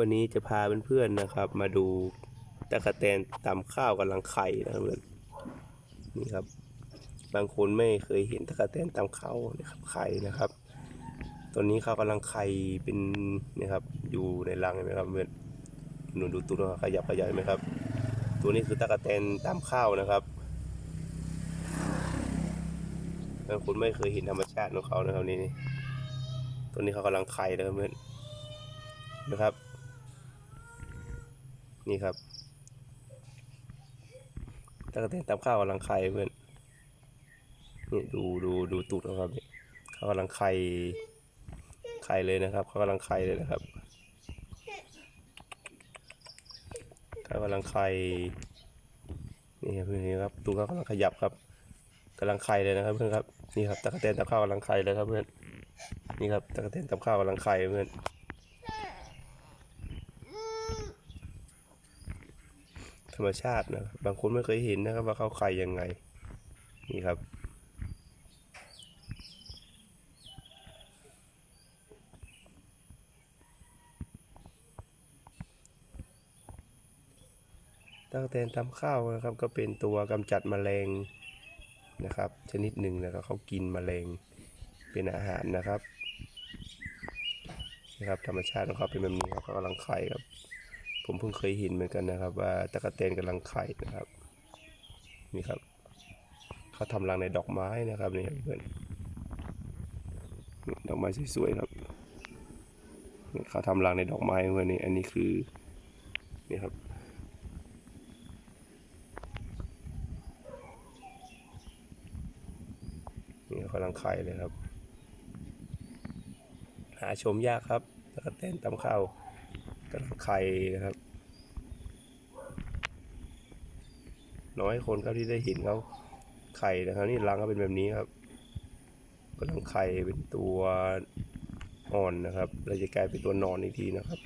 วันนี้จะพาเพื่อนๆนะครับ มาดูตะกะแตนตำข้าวกำลังไข่นะครับเพื่อนนี่ครับ บางคนไม่เคยเห็นตะกะแตนตำข้าวนะครับไข่นะครับตอนนี้เขากำลังไข่เป็นนะครับ อยู่ในรังเห็นไหมครับเพื่อนหนูดูตัวขยับขยายไหมครับ ตัวนี้คือตะกะแตนตำข้าวนะครับบางคนไม่เคยเห็นธรรมชาติของเขานะครับนี่นี่ตัวนี้เขากำลังไข่นะครับเพื่อนนะครับ นี่ครับตะกะแตนตำข้าวกำลังไข่เพื่อนนี่ดูดูดูตูดเขาครับนี่เขากำลังไข่ไข่เลยนะครับเขากำลังไข่เลยนะครับเขากำลังไข่นี่ครับเพื่อนนี่ครับตูดเขากำลังขยับครับกำลังไข่เลยนะครับเพื่อนครับนี่ครับตะกะแตนตำข้าวกำลังไข่เลยครับเพื่อนนี่ครับตะกะแตนตำข้าวกำลังไข่เพื่อน ธรรมชาตินะบางคนไม่เคยเห็นนะครับว่าเขาไข่ยังไง นี่ครับ ตั้งแต่ทำข้าวนะครับ ก็เป็นตัวกำจัดแมลงนะครับ ชนิดหนึ่งนะครับเขากินแมลงเป็นอาหารนะครับนะครับธรรมชาติของเขาเป็นแบบนี้ครับเขากำลังไข่ครับ ผมเพิ่งเคยเห็นเหมือนกันนะครับ ว่าตะกะแตนกำลังไข่นะครับ นี่ครับเขาทำรังในดอกไม้นะครับนี่เพื่อนดอกไม้สวยๆครับเขาทำรังในดอกไม้เพื่อนนี่อันนี้คือนี่ครับนี่กำลังไข่เลยครับ หาชมยากครับตะกะแตนตำข้าว ก็ไข่นะครับ น้อยคนครับที่ได้เห็นเขาไข่นะครับ นี่รังก็เป็นแบบนี้ครับกำลังไข่เป็นตัวอ่อนนะครับเราจะกลายเป็นตัวนอนอีกทีนะครับ